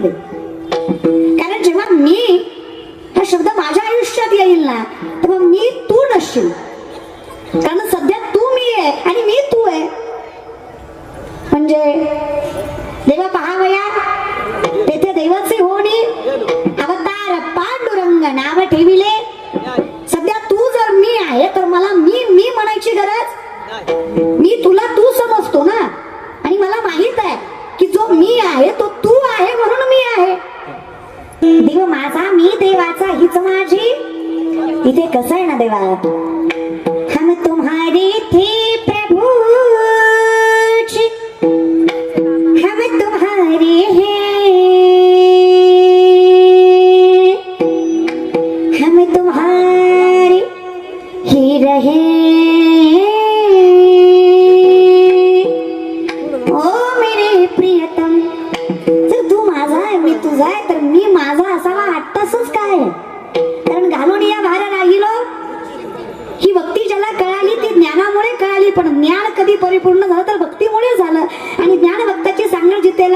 माहिती कारण जेव्हा मी हा शब्द माझ्या आयुष्यात येईल ना तेव्हा मी तू नसशील कारण सध्या तू मी आहे आणि मी तू आहे. म्हणजे देवा पहावया तेथे देवाचे होणी अवतार पांडुरंग नाव ठेविले. सध्या तू जर मी आहे तर मला मी मी म्हणायची गरज? हीच माझी इथे कसं आहे ना देवा? हम तुम्हारे थे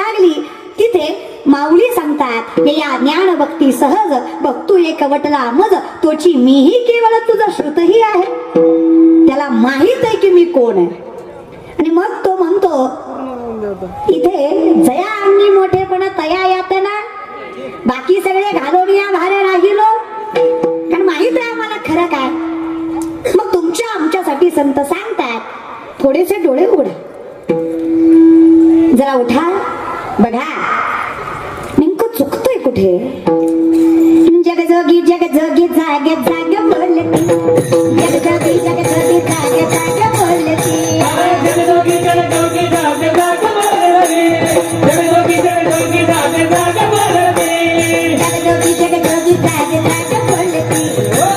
लागली. तिथे माऊली सांगतात "हे या ज्ञान भक्ती सहज भक्तू एक वटला मज तोची मीही केवळ तुझं श्रुतही आहे. त्याला माहीत आहे की मी कोण आहे. आणि मग तो म्हणतो इथे जया अंगी मोठेपणा तया यातना बाकी सगळे घालून या भारे राहिलो. कारण माहीत आहे आम्हाला खरं काय. मग तुमच्या आमच्यासाठी संत सांगतात थोडेसे डोळे उघडा. जरा उठा बघा नेमकं चुकतोय कुठे? जग जोगी जग जोगी जाग जाग बोलती. जग जोगी जग जोगी जाग जाग बोलती जगदोगी जगदोगी जाग जाग बोलरे जगदोगी जगदोगी जाग जाग बोलरे जगदोगी जगदोगी जाग जाग बोलती.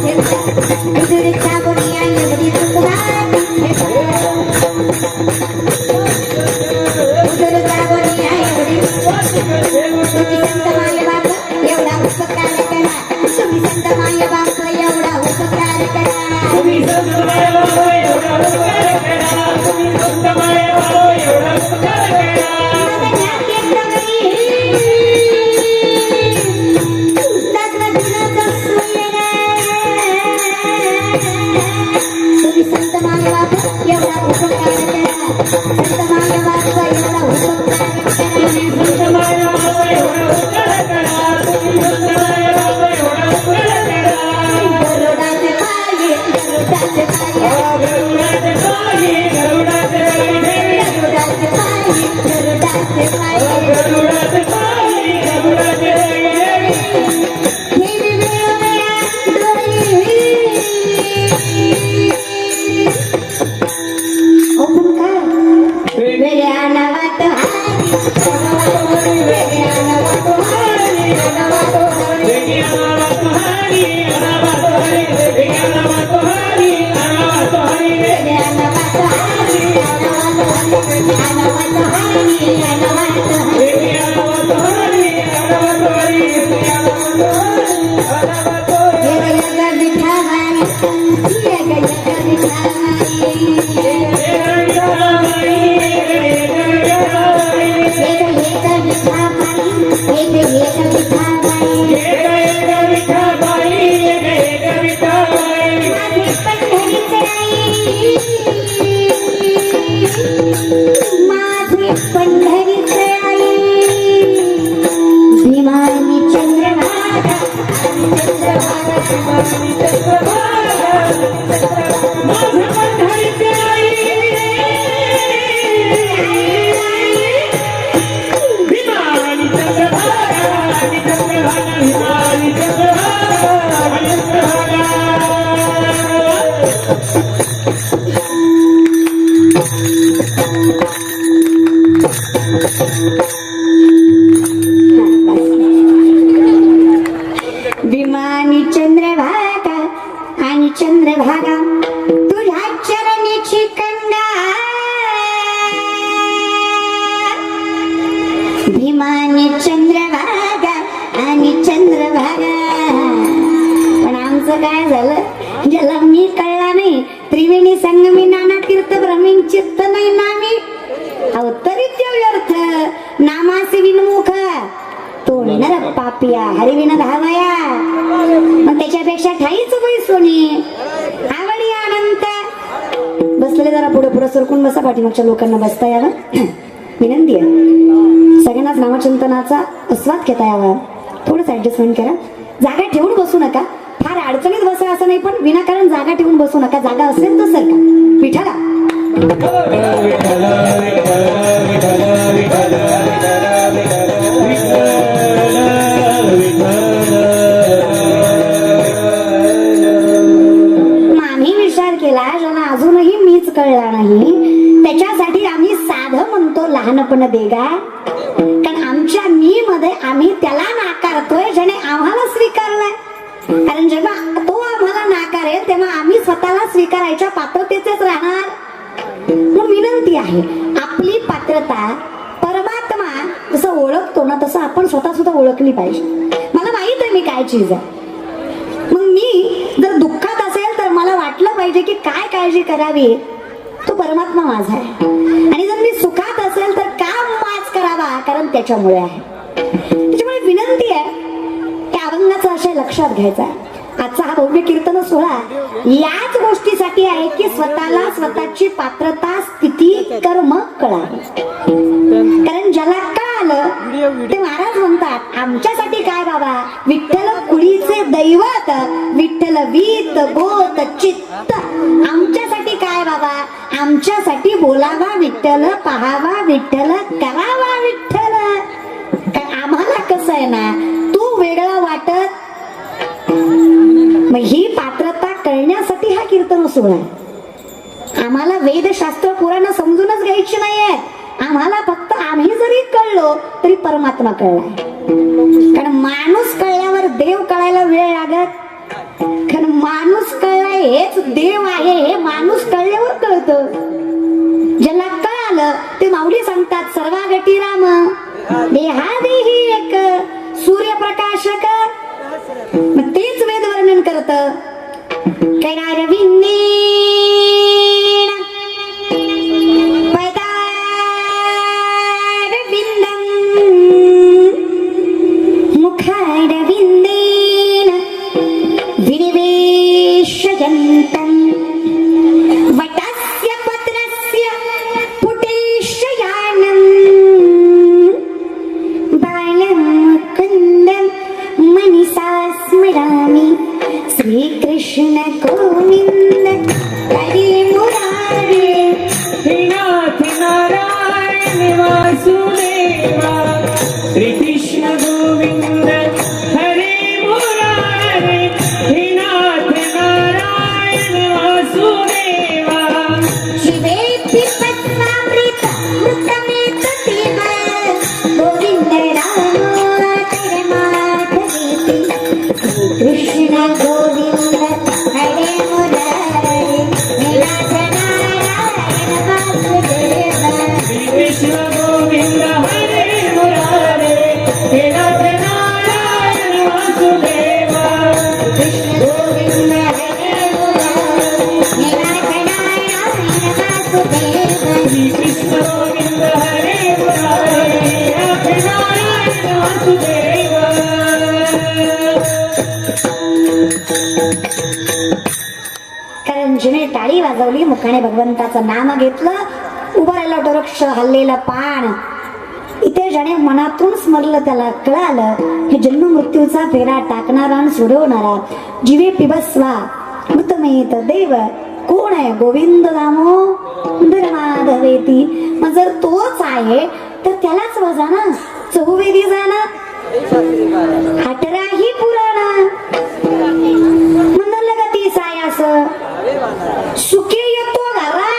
甜甜 झालं? ज्याला मी कळला नाही त्रिवेणी संगमी नाना तीर्थ भ्रमीन चित्त नाही नामी अवतरित व्यर्थ. नामासे विनमुख. तो पापिया हरिविन धावया मग त्याच्यापेक्षा ठाईच सोनी. आवडी अनंत. बसलेले जरा पुढे पुढे सरकून बसा पाठीमागच्या लोकांना बसता यावं. विनंती आहे. सगळ्यांनाच नामचिंतनाचा आस्वाद घेता यावा. थोडंच ऍडजस्टमेंट करा. जागा ठेवून बसू नका. फार अडचणीत बसा असं नाही पण विनाकारण जागा ठेवून बसू नका जागा असेल तर सर का पिठाला मग ओळखतो ना तसं आपण स्वतः सुद्धा ओळखली पाहिजे. मला माहीत आहे मी काय चीज आहे. मग मी जर दुःखात असेल तर मला वाटलं पाहिजे की काय काळजी करावी तो परमात्मा माझा आहे. आणि जर मी सुखात असेल तर का माज करावा कारण त्याच्यामुळे आहे. त्याच्यामुळे विनंती आहे त्या अभंगाचा आशय लक्षात घ्यायचा आहे. आजचा हा भव्य कीर्तन सोहळा याच गोष्टीसाठी आहे की स्वतःला स्वतःची पात्रता स्थिती कर्म कळावी. वीत गोत चित्त. आमच्यासाठी काय बाबा? आमच्यासाठी बोलावा विठ्ठल पहावा विठ्ठल करावा विठ्ठल. कारण आम्हाला कसं आहे ना तू वेगळं वाटत. मग ही पात्रता कळण्यासाठी हा कीर्तन सोहळा आहे. आम्हाला वेदशास्त्र पुराण समजूनच घ्यायची नाहीये. आम्हाला फक्त आम्ही जरी कळलो तरी परमात्मा कळला. कारण माणूस कळल्यावर देव कळायला वेळ लागत. कारण माणूस कळला हेच देव आहे हे माणूस कळल्यावर कळतं. ज्याला कळालं ते माऊली सांगतात सर्वा गटी राम देहादेही एक सूर्यप्रकाशक. मग तेच वेद वर्णन करत. कैरारविंदेन स्मरामि श्रीकृष्ण गोविन्द जिने टाळी वाजवली मुखाने भगवंताचं नाम घेतलं उभं राहिलं डोरक्ष हल्लेलं पान. इथे ज्याने मनातून स्मरलं त्याला कळालं हे जन्म मृत्यूचा फेरा टाकणारा आणि सोडवणारा जीवे पिबस्वा मृतमेत देव. कोण आहे? गोविंद दामो? माधवेती मग जर तोच आहे तर त्यालाच वजा ना. चहुवेदी जाणार अठराही पुराणा. म्हणलं का तीच आहे असं सुखी येतो गावा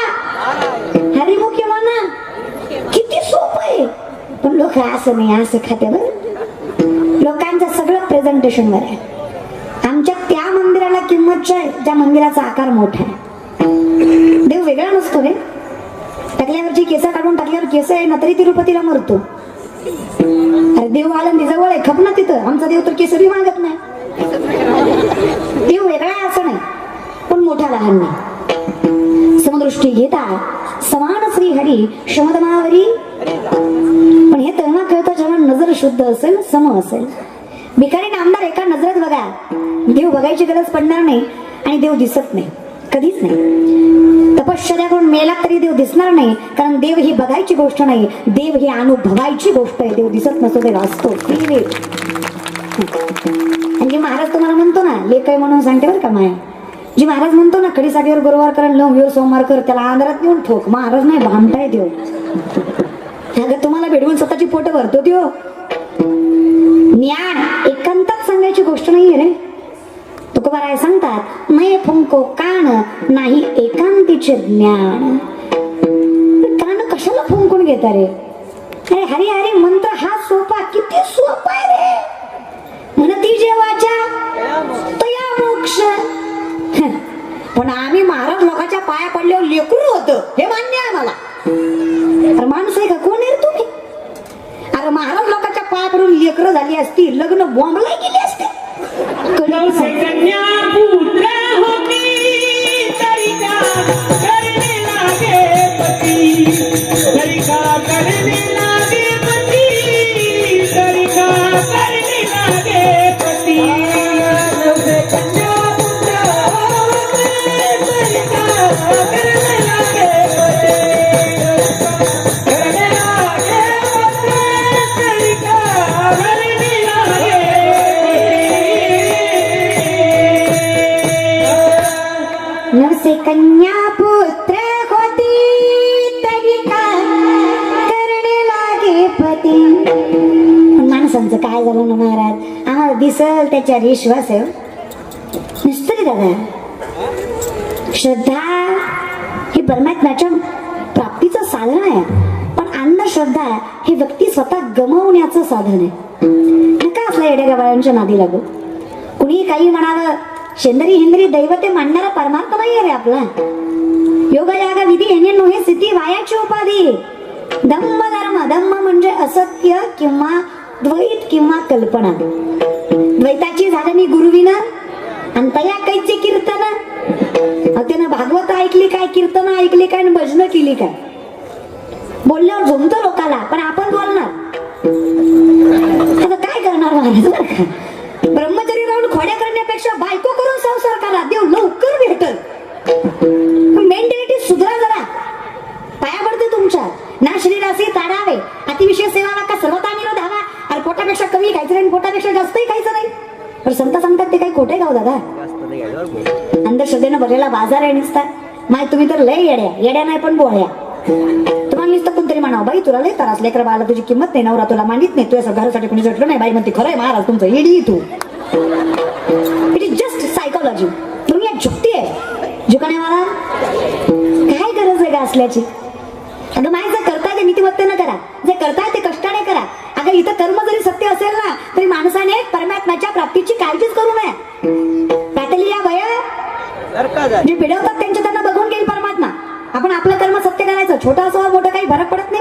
हरिमुखी म्हणा. किती सोप आहे. पण लोक असं नाही असं खाते बर. लोकांचं सगळं प्रेझेंटेशन वर आहे. आमच्या त्या मंदिराला किंमत आहे ज्या मंदिराचा आकार मोठा आहे. देव वेगळा नसतो रे. टाकल्यावरची केस काढून टाकल्यावर केस आहे ना तरी तिरुपतीला मरतो. अरे देव आळंदी जवळ आहे खप ना तिथं. आमचा देव तर केसरी मागत नाही. देव वेगळा आहे असं नाही. पण मोठा लहान नाही. समदृष्टी घेता. समान श्री हरी शमदमावरी पण हे तेव्हा कळतं जेव्हा नजर शुद्ध असेल सम असेल. भिकारी नामदार एका नजरेत बघा. देव बघायची गरज पडणार नाही आणि देव दिसत नाही. कधीच नाही. तपश्चर्या करून मेला तरी देव दिसणार नाही कारण देव ही बघायची गोष्ट नाही. देव ही अनुभवायची गोष्ट आहे. देव दिसत नसतो देव असतो. आणि जे महाराज तुम्हाला म्हणतो ना लेख आहे म्हणून सांगते बरं का माया. जी महाराज म्हणतो ना खडी साडीवर गुरुवार कर लववीवर सोमवार कर त्याला अंधारात नेऊन ठोक. महाराज नाही भामटाय देव. अगं तुम्हाला भेटवून स्वतःची पोट भरतो देव. ज्ञान एकांतात सांगायची गोष्ट नाहीये रे. तुकोबाराय सांगतात नये फुंको कान नाही एकांतीचे ज्ञान. कान कशाला फुंकून घेता रे? अरे हरी हरी मंत्र हा सोपा किती सोपा आहे रे. म्हणती जेवाच्या तया मोक्ष. पण आम्ही महाराज लोकांच्या पाया पडल्यावर लेकरू होत हे मान्य आहे मला. अरे माणूस आहे का? कोण आहे रे तुम्ही? अरे महाराज लोकांच्या पाया पडून लेकरं झाली असती लग्न बॉम्बला गेली असते कन्या पुत्र होती तरी लागे माणसांचं काय झालं ना महाराज? आम्हाला दिसल त्याच्यावर विश्वास आहे नसतं दादा श्रद्धा ही परमात्म्याच्या प्राप्तीचं साधन आहे. पण अंधश्रद्धा ही व्यक्ती स्वतः गमवण्याचं साधन आहे. नका असल्या येड्या गबाळ्यांच्या नादी लागू. कुणी काही म्हणावं शेंदरी हिंदरी दैवते मांडणारा परमार्थ नाही रे आपला. योग याग विधी येणे नोहे सिद्धी वायाची उपाधी. धम्म धर्म धम्म म्हणजे असत्य किंवा द्वैत किंवा कल्पना. द्वैताची झाडणी गुरुविना आणि तया कैची कीर्तन? अहो, त्यानं भागवत ऐकली काय कीर्तन ऐकली काय आणि भजन केली काय? बोलल्यावर झोमतो लोकाला पण आपण बोलणार. आता काय करणार महाराज ब्रह्मचरी राहून खोड्या करण्यापेक्षा बायको करून संसार ते दादा अंधश्रद्धेनं भरलेला बाजार आहे निसता माय तुम्ही तर लय येड्या येड्या नाही पण बोळ्या तुम्हाला नुसतं कोणतरी म्हणावं बाई तुला लय त्रास लेकर बाळाला तुझी किंमत नाही नवरा तुला मांडित नाही तुझ्या घरासाठी कोणी झटलं नाही बाई म्हणते खरं आहे महाराज तुमचं येडी तू इट इज जस्ट सायकोलॉजी दुनिया झुकती आहे झुकणे मला काय गरज आहे का असल्याची अगं माय जर करताय ते नीतिमत्तेनं करा जे करताय ते कष्टाने करा अगं इथं कर्म जरी सत्य असेल ना तरी माणसाने परमात्म्याच्या प्राप्तीची काळजीच करू नये. पाटली या भया जे पिढवतात त्यांच्या त्यांना बघून घेईल परमात्मा. आपण आपलं कर्म सत्य करायचं छोटं असो मोठं काही फरक पडत